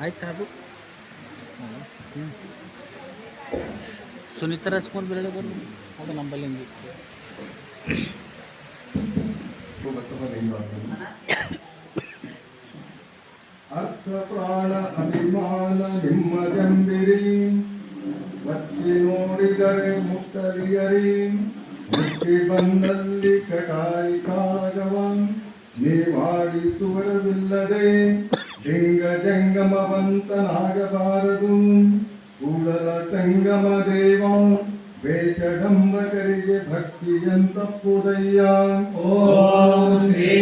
ಆಯ್ತು ಅದು ಸುನೀತಾ ರಾಜ್ಕುಮಾರ್ ಬೇರೆ ಬರು ಅದು ನಂಬಲ್ಲಿ ಹೆಂಗಿತ್ತು ಅರ್ಥ ಪ್ರಾಣ ಅಭಿಮಾನ ನಿಮ್ಮದೆಂಬಿರಿ ಒತ್ತಿ ನೋಡಿದರೆ ಮುಕ್ತರಿಯರಿ ಮುಕ್ತಿ ಬಂದಲ್ಲಿ ಕಟಾರಿ ಕಾಗವಂ ನೀವಾಡಿಸುವರವಿಲ್ಲದೆ ಲಿಂಗ ಜಂಗಮವಂತನಾಗಬಾರದು ಕೂಡಲ ಸಂಗಮ ದೇವ ವೇಷಡಂಬಕರಿಗೆ ಭಕ್ತಿಯಂತಪ್ಪುದಯ್ಯ ಓಂ ಶ್ರೀ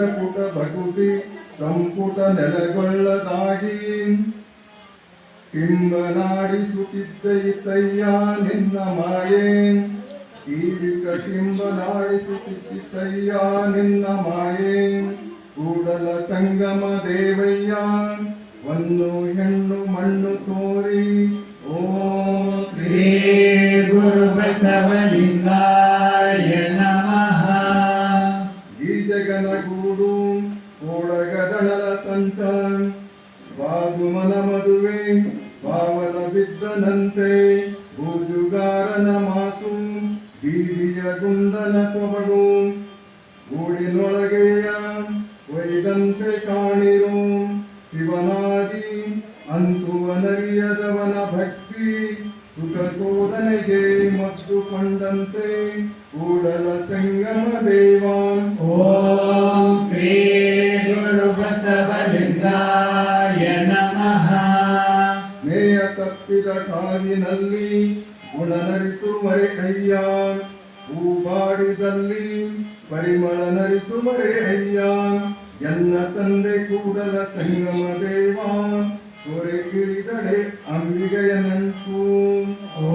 ಗಿಟಪುಟ ಭಗುತಿ ಸಂಪುಟ ನೆಲಗೊಳ್ಳದಾಗಿ ಕಿಂಬನಾಡಿಸುತ್ತಿದ್ದೈತಯ್ಯ ನಿನ್ನ ಮಾಯೆ. ಕೀರಿಕ ಕಿಂಬನಾಡಿಸುತ್ತಿದ್ದಯ್ಯ ನಿನ್ನ ಮಾಯೆ. ಕೂಡಲ ಸಂಗಮ ದೇವಯ್ಯ. ಓಡಗದಳಲ ವಾಗುಮನ ಮದುವೆ ಬಾವಲ ಬಿದ್ದನಂತೆ ಬೂಜುಗಾರನ ಮಾತು, ಬೀದಿಯ ಗುಂಡನ ಸೊಬಗು ಗೂಡಿನೊಳಗೆಯ ಒಯ್ದಂತೆ ಕಾಣಿರು, ಶಿವನಾದಿ ಅಂತುವನರಿಯದವನ ಭಕ್ತಿ ಸುಖ ಮದ್ದು ಕಂಡಂತೆ, ಕೂಡಲ ಸಂಗಮ ದೇವಾನ್ ಓಂ ಶ್ರೀ ತಪ್ಪಿದ ಗುಣನರಿಸುಮರೆ ಅಯ್ಯ ಹೂಬಾಡಿದಲ್ಲಿ ಪರಿಮಳ ನರಿಸುಮರೆ ಅಯ್ಯ ಎನ್ನ ತಂದೆ ಕೂಡಲ ಸಂಗಮ ದೇವ. ತೊರೆ ಇಳಿದಡೆ ಅಂಬಿಗೆಯ ನಂಟು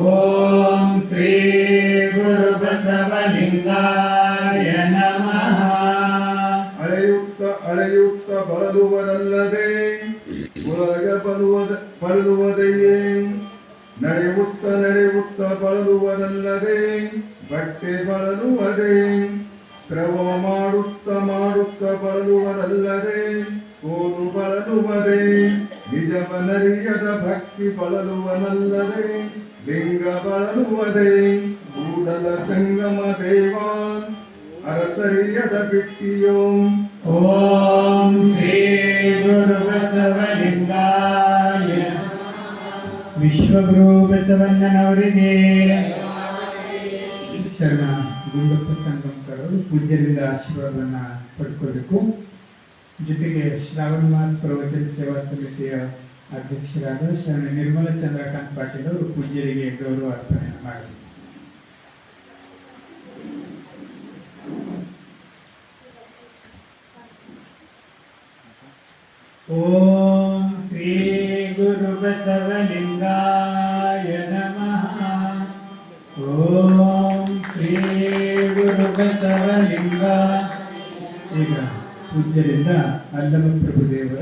ಓಂ ಶ್ರೀ ಗುರುಬಸವಲಿಂಗಾಯ ನಮಃ. ಅಳೆಯುತ್ತ ಅಳೆಯುತ್ತ ಬಳಲುವರಲ್ಲದೆ ಒಳಗ ಬರುವದ ಬಳಲುವುದೆಯೇ ನಡೆಯುತ್ತ ನಡೆಯುತ್ತ ಬಳಲುವುದಲ್ಲದೆ, ಬಟ್ಟೆ ಬಳಲುವುದೇ, ಸ್ರವ ಮಾಡುತ್ತ ಮಾಡುತ್ತ ಬಳಲುವರಲ್ಲದೆ ಕೋಲು ಬಳಲುವುದೇ ನಿಜವನರಿಯದ ಭಕ್ತಿ ಬಳಲುವನಲ್ಲದೆ, ಲಿಂಗ ಬಳಲುವುದೇ, ಕೂಡಲ ಸಂಗಮ ದೇವಾನ್, ಅರಸರಿಯದ ಬಿಟ್ಟಿಯೋ ಓಂ ಶ್ರೀ ಗುರುಬಸವಲಿಂಗಾಯ ವಿಶ್ವಗುರು ಬಸವಣ್ಣನವರಿಗೆ ಶರಣ ಗುಂಡಪ್ಪ ಸಂಗಮಕರವರು ಪೂಜ್ಯರಿಂದ ಆಶೀರ್ವಾದವನ್ನು ಪಡ್ಕೋಬೇಕು ಜೊತೆಗೆ ಶ್ರಾವಣ ಮಾಸ ಪ್ರವಚನ ಸೇವಾ ಸಮಿತಿಯ ಅಧ್ಯಕ್ಷರಾದ ಶರಣ ನಿರ್ಮಲ ಚಂದ್ರಕಾಂತ್ ಪಾಟೀಲ್ ಅವರು ಪೂಜ್ಯರಿಗೆ ಗೌರವ ಅರ್ಪಣೆ ಮಾಡಿದರು. ಓಂ ಗುರು ಬಸವಲಿಂಗಾಯ ನಮಃ ಓಂ ಶ್ರೀ ಗುರು ಬಸವಲಿಂಗ ಈಗ ಪೂಜ್ಯರಿಂದ ಅಲ್ಲಮ ಪ್ರಭುದೇವರ